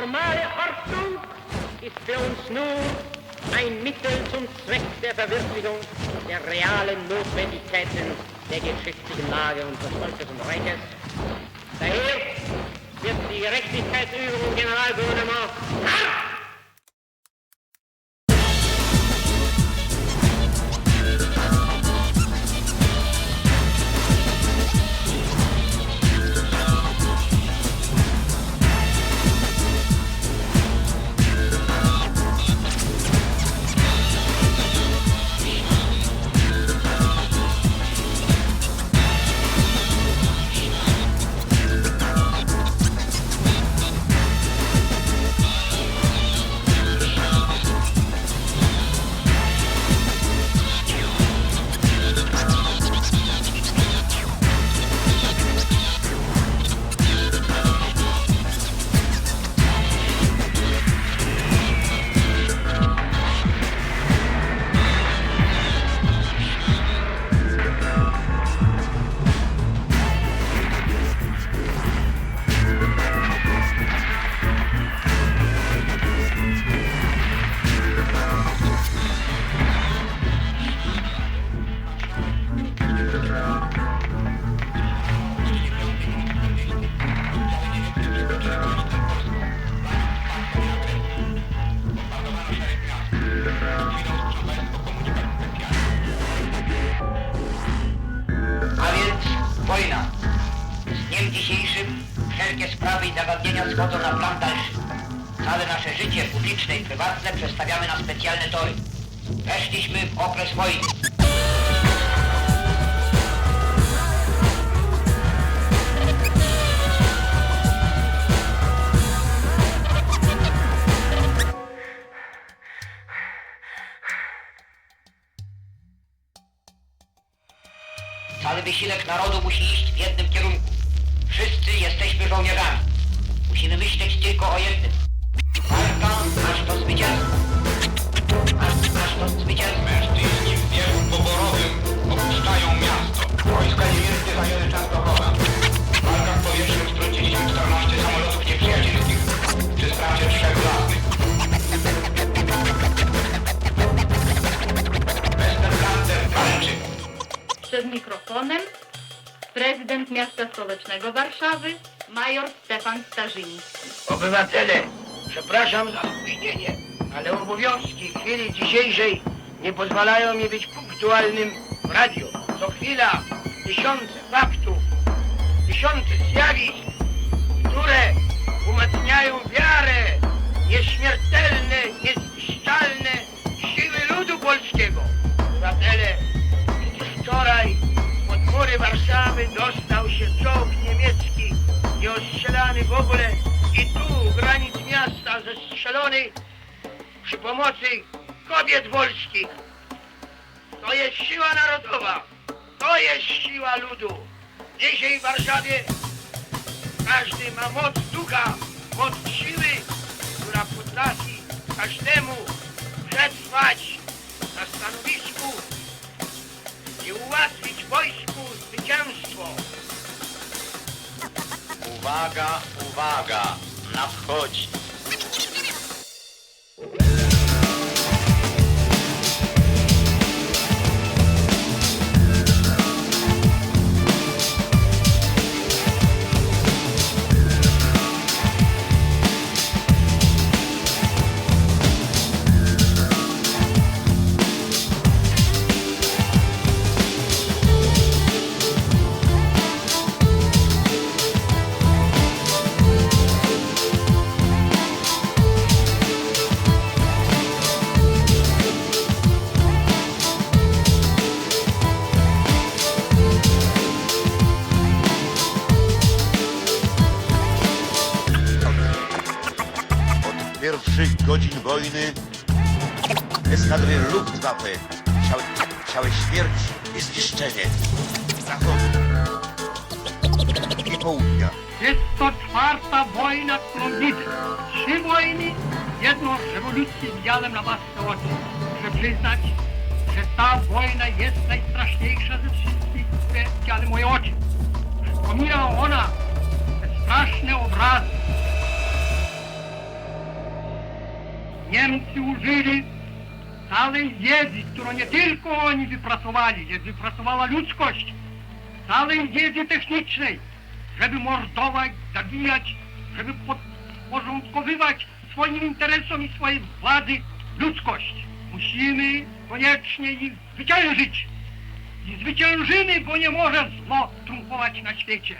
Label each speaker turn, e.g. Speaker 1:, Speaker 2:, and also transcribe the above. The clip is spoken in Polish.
Speaker 1: normale Ordnung ist für uns nur ein Mittel zum Zweck der Verwirklichung der realen Notwendigkeiten der geschichtlichen Lage unseres Volkes und Reiches. Daher wird die Gerechtigkeitsübung Generalgouvernement hart
Speaker 2: wojna. Z dniem dzisiejszym wszelkie sprawy i zagadnienia schodzą na plan dalszy. Całe nasze życie publiczne i prywatne przestawiamy na specjalne tory. Weszliśmy w okres wojny. Cały wysiłek narodu musi iść w jednym kierunku. Wszyscy jesteśmy żołnierzami. Musimy myśleć tylko o jednym. Walka aż do zwycięstwa.
Speaker 3: Prezydent miasta stołecznego Warszawy, major Stefan Starzyński.
Speaker 4: Obywatele, przepraszam za opóźnienie, ale obowiązki chwili dzisiejszej nie pozwalają mi być punktualnym w radiu. Co chwila tysiące faktów, tysiące zjawisk, które umacniają wiarę nieśmiertelne, niezniszczalne w ogóle i tu u granic miasta zestrzelony przy pomocy kobiet polskich. To jest siła narodowa, to jest siła ludu. Dzisiaj w Warszawie każdy ma moc ducha, moc siły, która potrafi każdemu przetrwać na stanowisku i ułatwić wojsku zwycięstwo.
Speaker 5: Uwaga, uwaga, nadchodzi.
Speaker 6: Od pierwszych godzin wojny eskadry Luftwaffe chciały, chciały śmierć i zniszczenie zachodu i południa.
Speaker 4: Jest to czwarta wojna, którą widzę. Trzy wojny, jedną rewolucję widziałem na własne oczy. Muszę przyznać, że ta wojna jest najstraszniejsza ze wszystkich, które widziały moje oczy. Przypomina ona straszne obrazy
Speaker 7: Niemcy użyli całej wiedzy, którą nie tylko oni wypracowali, lecz wypracowała ludzkość, całej wiedzy technicznej, żeby mordować, zabijać, żeby podporządkowywać swoim interesom i swojej władzy ludzkość. Musimy koniecznie ich zwyciężyć. I zwyciężymy, bo nie może zło triumfować na świecie.